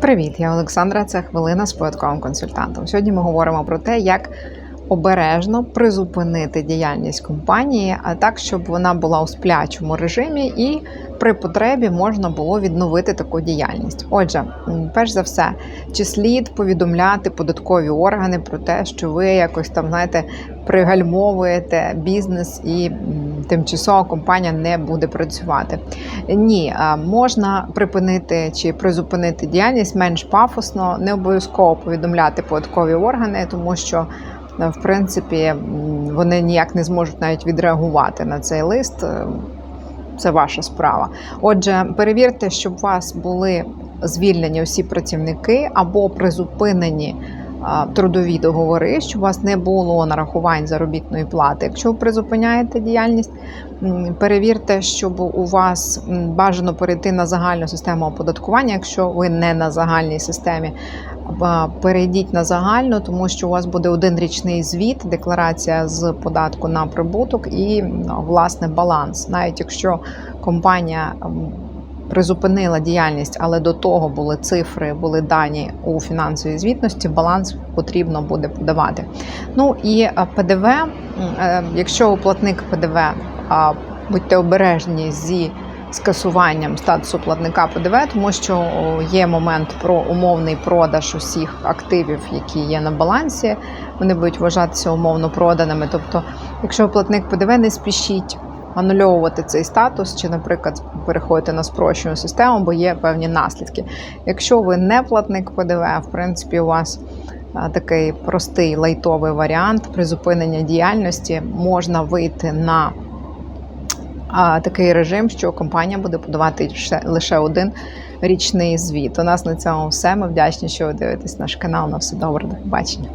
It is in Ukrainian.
Привіт, я Олександра. Це хвилина з податковим консультантом. Сьогодні ми говоримо про те, як обережно призупинити діяльність компанії, а так, щоб вона була у сплячому режимі і при потребі можна було відновити таку діяльність. Отже, перш за все, чи слід повідомляти податкові органи про те, що ви якось там знаєте пригальмовуєте бізнес і м, тимчасово компанія не буде працювати. Ні, можна припинити чи призупинити діяльність менш пафосно, не обов'язково повідомляти податкові органи, тому що в принципі вони ніяк не зможуть навіть відреагувати на цей лист. Е, Це ваша справа. Отже, перевірте, щоб у вас були звільнені усі працівники або призупинені трудові договори, щоб у вас не було нарахувань заробітної плати. Якщо ви призупиняєте діяльність, перевірте, щоб у вас бажано перейти на загальну систему оподаткування, якщо ви не на загальній системі. Перейдіть на загальну, тому що у вас буде один річний звіт, декларація з податку на прибуток і власне баланс. Навіть якщо компанія призупинила діяльність, але до того були цифри, були дані у фінансовій звітності, баланс потрібно буде подавати. Ну і е, ПДВ, е, якщо платник ПДВ, будьте обережні зі скасуванням статусу платника ПДВ, тому що є момент про умовний продаж усіх активів, які є на балансі. Вони будуть вважатися умовно проданими. Тобто, якщо платник ПДВ, не спішіть анульовувати цей статус, чи, наприклад, переходити на спрощену систему, бо є певні наслідки. Якщо ви не платник ПДВ, в принципі, у вас такий простий лайтовий варіант призупинення діяльності можна вийти на такий режим, що компанія буде подавати лише один річний звіт. У нас на цьому все. Ми вдячні, що ви дивитесь наш канал. На все добре, до побачення.